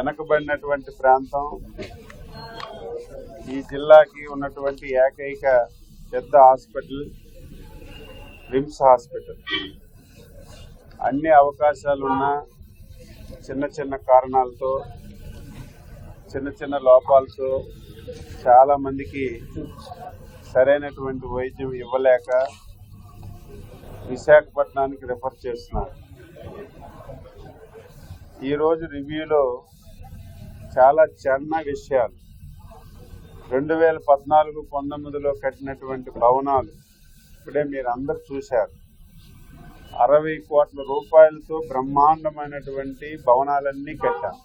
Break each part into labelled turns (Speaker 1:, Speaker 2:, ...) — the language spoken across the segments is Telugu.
Speaker 1: వెనకబడినటువంటి ప్రాంతం. ఈ జిల్లాకి ఉన్నటువంటి ఏకైక పెద్ద హాస్పిటల్ రిమ్స్ హాస్పిటల్. అన్ని అవకాశాలున్న చిన్న చిన్న కారణాలతో చిన్న చిన్న లోపాలతో చాలా మందికి సరైనటువంటి వైద్యం ఇవ్వలేక విశాఖపట్నానికి రిఫర్ చేస్తున్నారు. ఈరోజు రివ్యూలో చాలా చిన్న విషయాలు. రెండు వేల పద్నాలుగు పంతొమ్మిదిలో కట్టినటువంటి భవనాలు ఇప్పుడే మీరు అందరు చూశారు. అరవై కోట్ల రూపాయలతో బ్రహ్మాండమైనటువంటి భవనాలన్నీ కట్టాం.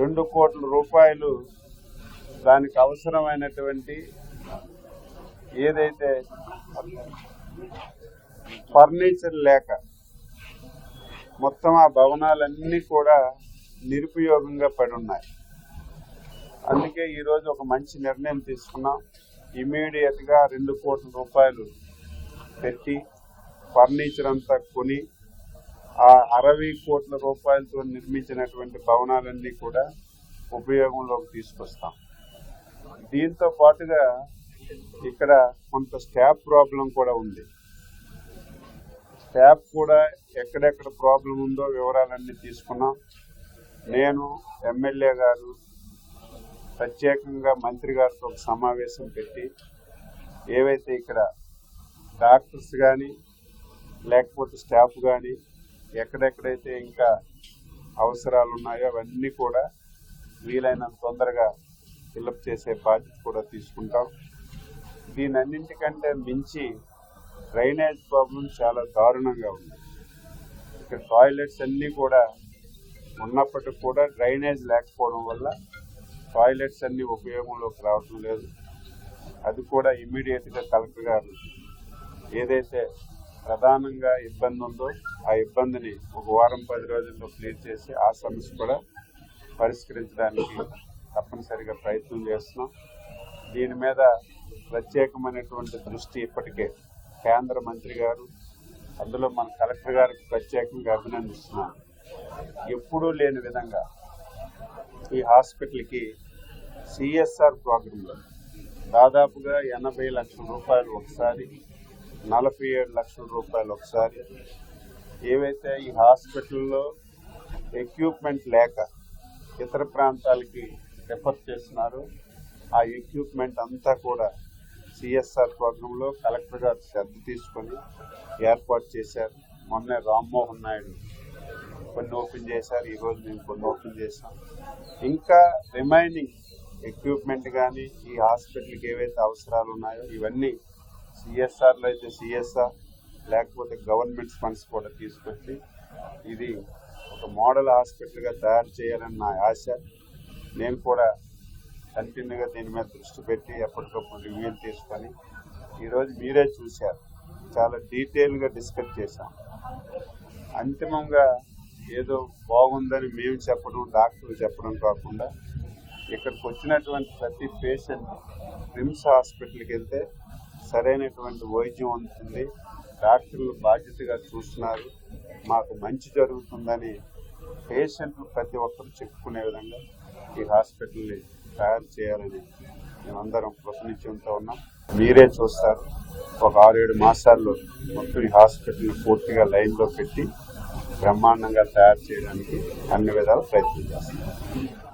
Speaker 1: రెండు కోట్ల రూపాయలు దానికి అవసరమైనటువంటి ఏదైతే ఫర్నిచర్ లేక మొత్తం ఆ భవనాలన్నీ కూడా నిరుపయోగంగా పడి ఉన్నాయి అందుకే ఈరోజు ఒక మంచి నిర్ణయం తీసుకున్నాం. ఇమీడియట్గా రెండు కోట్ల రూపాయలు పెట్టి ఫర్నిచర్ అంతా కొని ఆ అరవై కోట్ల రూపాయలతో నిర్మించినటువంటి భవనాలన్నీ కూడా ఉపయోగంలోకి తీసుకొస్తాం. దీంతో పాటుగా ఇక్కడ కొంత స్టాఫ్ ప్రాబ్లం కూడా ఉంది. స్టాఫ్ కూడా ఎక్కడెక్కడ ప్రాబ్లం ఉందో వివరాలన్నీ తీసుకున్నాం. నేను ఎమ్మెల్యే గారు ప్రత్యేకంగా మంత్రి గారితో ఒక సమావేశం పెట్టి ఏవైతే ఇక్కడ డాక్టర్స్ కానీ లేకపోతే స్టాఫ్ కానీ ఎక్కడెక్కడైతే ఇంకా అవసరాలు ఉన్నాయో అవన్నీ కూడా వీలైనంత తొందరగా ఫిలప్ చేసే బాధ్యత కూడా తీసుకుంటాం. దీని అన్నింటికంటే మించి డ్రైనేజ్ ప్రాబ్లం చాలా దారుణంగా ఉంది. ఇక్కడ టాయిలెట్స్ అన్నీ కూడా ఉన్నప్పటికి కూడా డ్రైనేజ్ లేకపోవడం వల్ల టాయిలెట్స్ అన్ని ఉపయోగంలోకి రావటం లేదు. అది కూడా ఇమ్మీడియట్గా కలెక్టర్ గారు ఏదైతే ప్రధానంగా ఇబ్బంది ఉందో ఆ ఇబ్బందిని ఒక వారం పది రోజుల్లో క్లియర్ చేసి ఆ సమస్య కూడా పరిష్కరించడానికి తప్పనిసరిగా ప్రయత్నం చేస్తున్నాం. దీని మీద ప్రత్యేకమైనటువంటి దృష్టి ఇప్పటికే కేంద్ర మంత్రి గారు అందులో మన కలెక్టర్ గారికి ప్రత్యేకంగా అభినందిస్తున్నాను. ఎప్పుడూ లేని విధంగా ఈ హాస్పిటల్కి సిఎస్ఆర్ ప్రోగ్రాంలో దాదాపుగా ఎనభై లక్షల రూపాయలు ఒకసారి నలభై ఏడు లక్షల రూపాయలు ఒకసారి ఏవైతే ఈ హాస్పిటల్లో ఎక్విప్మెంట్ లేక ఇతర ప్రాంతాలకి రిఫర్ చేస్తున్నారు ఆ ఎక్విప్మెంట్ అంతా కూడా సిఎస్ఆర్ ప్రోగ్రాంలో కలెక్టర్ గారు శ్రద్ధ తీసుకొని ఏర్పాటు చేశారు. మొన్నే రామ్మోహన్ నాయుడు కొన్ని ఓపెన్ చేశారు ఈ రోజు మేము కొన్ని ఓపెన్ చేసాం ఇంకా రిమైనింగ్ ఎక్విప్మెంట్ కానీ ఈ హాస్పిటల్కి ఏవైతే అవసరాలు ఉన్నాయో ఇవన్నీ సిఎస్ఆర్లో అయితే సిఎస్ఆర్ లేకపోతే గవర్నమెంట్ ఫండ్స్ కూడా తీసుకొచ్చి ఇది ఒక మోడల్ హాస్పిటల్గా తయారు చేయాలని నా ఆశ. నేను కూడా కంటిన్యూగా దీని మీద దృష్టి పెట్టి ఎప్పటికప్పుడు రివ్యూలు తీసుకొని ఈరోజు మీరే చూశారు. చాలా డీటెయిల్గా డిస్కస్ చేశాం. అంతిమంగా ఏదో బాగుందని మేము చెప్పడం డాక్టర్లు చెప్పడం కాకుండా ఇక్కడికి వచ్చినటువంటి ప్రతి పేషెంట్ రిమ్స్ హాస్పిటల్కి వెళ్తే సరైనటువంటి వైద్యం ఉంటుంది డాక్టర్లు బాధ్యతగా చూస్తున్నారు. మాకు మంచి జరుగుతుందని పేషెంట్లు ప్రతి ఒక్కరు చెప్పుకునే విధంగా ఈ హాస్పిటల్ని తయారు చేయాలని మేమందరం కృతనిశ్చయంతో ఉన్నాం. మీరే చూస్తారు. ఒక ఆరేడు మాసాల్లో మొత్తం ఈ హాస్పిటల్ని పూర్తిగా లైన్లో పెట్టి బ్రహ్మాండంగా తయారు చేయడానికి అన్ని విధాలు ప్రయత్నం చేస్తున్నాం.